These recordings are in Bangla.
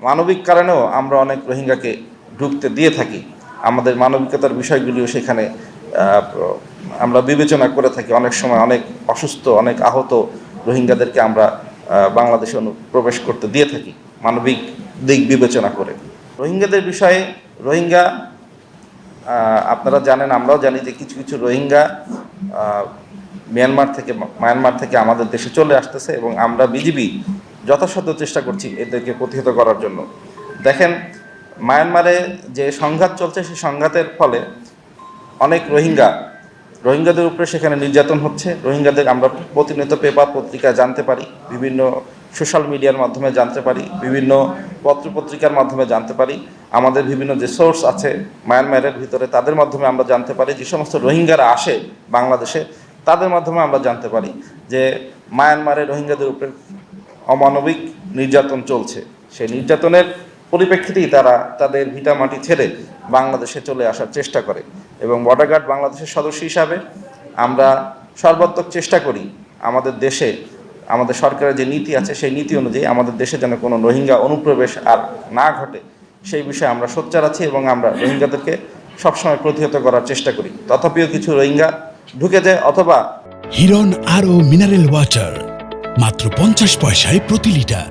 মানবিক কারণেও আমরা অনেক রোহিঙ্গাকে ঢুকতে দিয়ে থাকি। আমাদের মানবিকতার বিষয়গুলিও সেখানে আমরা বিবেচনা করে থাকি। অনেক সময় অনেক অসুস্থ, অনেক আহত রোহিঙ্গাদেরকে আমরা বাংলাদেশে অনু- প্রবেশ করতে দিয়ে থাকি মানবিক দিক বিবেচনা করে। রোহিঙ্গাদের বিষয়ে, রোহিঙ্গা আপনারা জানেন, আমরাও জানি যে কিছু কিছু রোহিঙ্গা মিয়ানমার থেকে, মায়ানমার থেকে আমাদের দেশে চলে আসতেছে এবং আমরা বিজিবি যথাসাধ্য চেষ্টা করছি এদেরকে প্রতিহত করার জন্য। দেখেন, মায়ানমারে যে সংঘাত চলছে, সেই সংঘাতের ফলে অনেক রোহিঙ্গা, রোহিঙ্গাদের উপরে সেখানে নির্যাতন হচ্ছে। রোহিঙ্গাদের আমরা প্রতিনিয়ত পেপার পত্রিকা জানতে পারি, বিভিন্ন সোশ্যাল মিডিয়ার মাধ্যমে জানতে পারি, বিভিন্ন পত্রপত্রিকার মাধ্যমে জানতে পারি। আমাদের বিভিন্ন যে সোর্স আছে মায়ানমারের ভিতরে, তাদের মাধ্যমে আমরা জানতে পারি। যে সমস্ত রোহিঙ্গারা আসে বাংলাদেশে, তাদের মাধ্যমে আমরা জানতে পারি যে মায়ানমারে রোহিঙ্গাদের উপরে অমানবিক নির্যাতন চলছে। সেই নির্যাতনের পরিপ্রেক্ষিতেই তারা তাদের ভিটা মাটি ছেড়ে বাংলাদেশে চলে আসার চেষ্টা করে এবং বর্ডার গার্ড বাংলাদেশের সদস্য হিসাবে আমরা সর্বাত্মক চেষ্টা করি আমাদের দেশে, আমাদের সরকারের যে নীতি আছে সেই নীতি অনুযায়ী আমাদের দেশে যেন কোনো রোহিঙ্গা অনুপ্রবেশ আর না ঘটে, সেই বিষয়ে আমরা সোচ্চার আছি এবং আমরা রোহিঙ্গাদেরকে সবসময় প্রতিহত করার চেষ্টা করি। তথাপিও কিছু রোহিঙ্গা ঢুকে যায় অথবা হিরন আরও মিনারেল ওয়াটার মাত্র পঞ্চাশ পয়সায় প্রতি লিটার।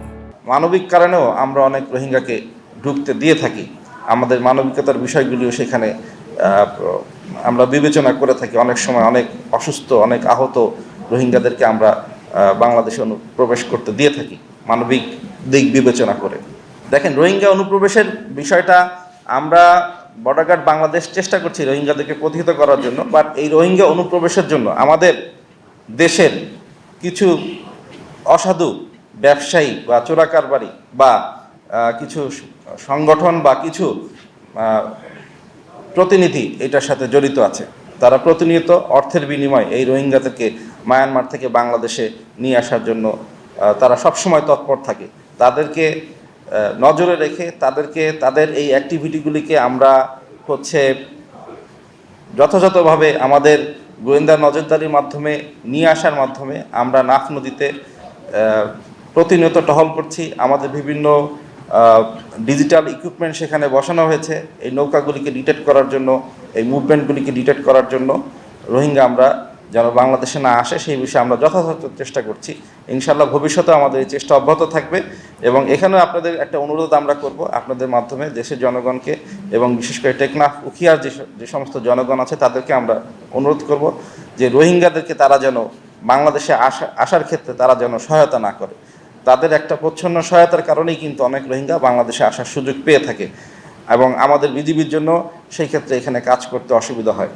মানবিক কারণেও আমরা অনেক রোহিঙ্গাকে ঢুকতে দিয়ে থাকি। আমাদের মানবিকতার বিষয়গুলিও সেখানে আমরা বিবেচনা করে থাকি। অনেক সময় অনেক অসুস্থ, অনেক আহত রোহিঙ্গাদেরকে আমরা বাংলাদেশে অনুপ্রবেশ করতে দিয়ে থাকি, মানবিক দিক বিবেচনা করে। দেখেন, রোহিঙ্গা অনুপ্রবেশের বিষয়টা আমরা বর্ডার গার্ড বাংলাদেশ চেষ্টা করছি রোহিঙ্গাদেরকে প্রতিহত করার জন্য বাট এই রোহিঙ্গা অনুপ্রবেশের জন্য আমাদের দেশের কিছু অসাধু ব্যবসায়ী বা চোরাকারবারি বা কিছু সংগঠন বা কিছু প্রতিনিধি এটার সাথে জড়িত আছে। তারা প্রতিনিয়ত অর্থের বিনিময়ে এই রোহিঙ্গাদেরকে মায়ানমার থেকে বাংলাদেশে নিয়ে আসার জন্য তারা সবসময় তৎপর থাকে। তাদেরকে নজরে রেখে তাদেরকে, তাদের এই অ্যাক্টিভিটিগুলিকে আমরা হচ্ছে যথাযথভাবে আমাদের গোয়েন্দা নজরদারির মাধ্যমে নিয়ে আসার মাধ্যমে আমরা নাফ নদীতে প্রতিনিয়ত টহল করছি। আমাদের বিভিন্ন ডিজিটাল ইকুইপমেন্ট সেখানে বসানো হয়েছে। এই নৌকাগুলিকে ডিটেক্ট করার জন্য, এই মুভমেন্টগুলিকে ডিটেক্ট করার জন্য রোহিঙ্গা আমরা যেন বাংলাদেশে না আসে, সেই বিষয়ে আমরা যথাযথ চেষ্টা করছি। ইনশাল্লাহ ভবিষ্যতে আমাদের এই চেষ্টা অব্যাহত থাকবে এবং এখানেও আপনাদের একটা অনুরোধ আমরা করব আপনাদের মাধ্যমে, দেশের জনগণকে এবং বিশেষ করে টেকনাফ, উখিয়ার যে যে সমস্ত জনগণ আছে, তাদেরকে আমরা অনুরোধ করব যে রোহিঙ্গাদেরকে তারা যেন বাংলাদেশে আসা আসার ক্ষেত্রে তারা যেন সহায়তা না করে। তাদের একটা প্রচ্ছন্ন সহায়তার কারণেই কিন্তু অনেক রোহিঙ্গা বাংলাদেশে আসার সুযোগ পেয়ে থাকে এবং আমাদের বিজিবির জন্য সেই ক্ষেত্রে এখানে কাজ করতে অসুবিধা হয়।